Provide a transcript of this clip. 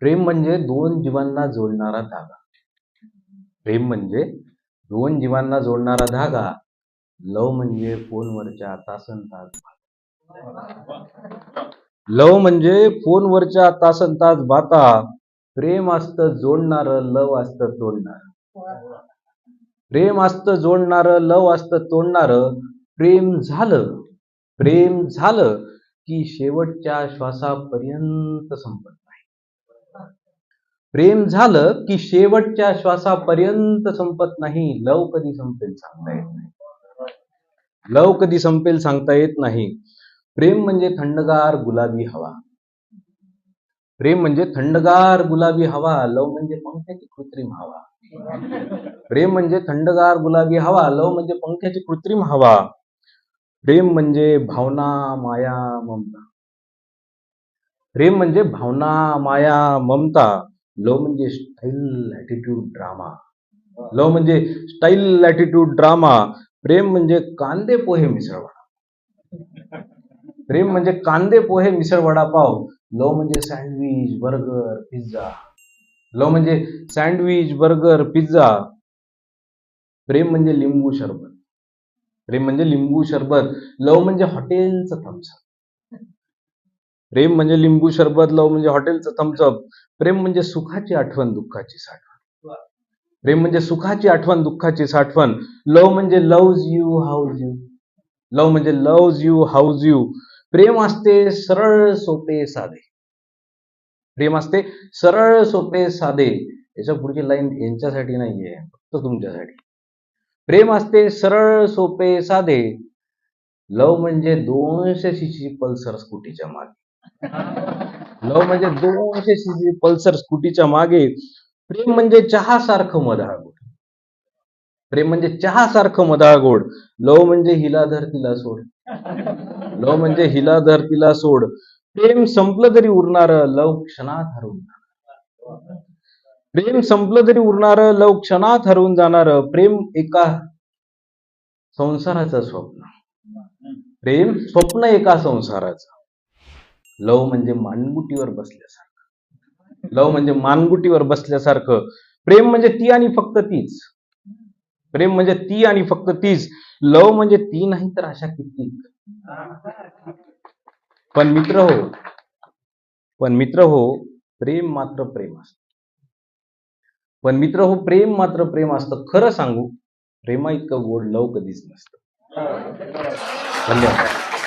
प्रेम म्हणजे दोन जीवांना जोडणारा धागा. प्रेम म्हणजे दोन जीवांना जोडणारा धागा. लव म्हणजे फोनवरच्या तासन तास लव म्हणजे फोनवरच्या तासन तास बाता प्रेम असतं जोडणार लव असतं तोडणार. प्रेम असतं जोडणारं लव असतं तोडणारं. प्रेम झालं प्रेम झालं की शेवटच्या श्वासापर्यंत संपत प्रेम झालं की शेवटच्या श्वासापर्यंत संपत नाही. लव कधी संपेल सांगता येत नाही. लव कधी संपेल सांगता येत नाही. प्रेम म्हणजे थंडगार गुलाबी हवा. प्रेम म्हणजे थंडगार गुलाबी हवा. लव म्हणजे पंख्याची कृत्रिम हवा. प्रेम म्हणजे थंडगार गुलाबी हवा. लव म्हणजे पंख्याची कृत्रिम हवा. प्रेम म्हणजे भावना माया ममता. प्रेम म्हणजे भावना माया ममता. लव म्हणजे स्टाईल ॲटिट्यूड ड्रामा. लव म्हणजे स्टाईल ॲटिट्यूड ड्रामा. प्रेम म्हणजे कांदे पोहे मिसळवडा प्रेम म्हणजे कांदे पोहे मिसळ वडापाव लव म्हणजे सँडविच बर्गर पिझ्झा. लव म्हणजे सँडविच बर्गर पिझ्झा. प्रेम म्हणजे लिंबू सरबत प्रेम म्हणजे लिंबू सरबत लव म्हणजे हॉटेलचं थम्सअप. प्रेम म्हणजे लिंबू सरबत लव म्हणजे हॉटेलचं थम्सअप प्रेम म्हणजे सुखाची आठवण दुःखाची साठवण. प्रेम म्हणजे सुखाची आठवण दुःखाची साठवण. लव म्हणजे loves you how's you love म्हणजे लव्ज यू हाऊज यू प्रेम असते सरळ सोपे साधे. प्रेम असते सरळ सोपे साधे. याच्या पुढची लाईन यांच्यासाठी नाहीये फक्त तुमच्यासाठी. प्रेम असते सरळ सोपे साधे. लव म्हणजे दोनशे सीसी पल्सर स्कूटीच्या मागे. लव म्हणजे दोनशे सीसी पल्सर स्कूटीच्या मागे प्रेम म्हणजे चहा सारखं मधाळगोड प्रेम म्हणजे चहा सारखं मधाळगोड लव म्हणजे हिला धर तिला सोड. लव म्हणजे हिला धर तिला सोड. प्रेम संपलं तरी उरणार लव क्षणात हरवून प्रेम संपलं तरी उरणार लव क्षणात हरवून जाणार प्रेम एका संसाराचं स्वप्न. प्रेम स्वप्न एका संसाराचं. लव म्हणजे मानगुटीवर बसल्यासारखं. लव म्हणजे मानगुटीवर बसल्यासारखं. प्रेम म्हणजे ती आणि फक्त तीच. प्रेम म्हणजे ती आणि फक्त तीच. लव म्हणजे ती नाही तर अशा किती पण मित्र हो पण मित्र हो प्रेम मात्र प्रेम असतं. पण मित्र हो प्रेम मात्र प्रेम असतं. खरं सांगू प्रेमा इतकं गोड लव कधीच नसतं. धन्यवाद.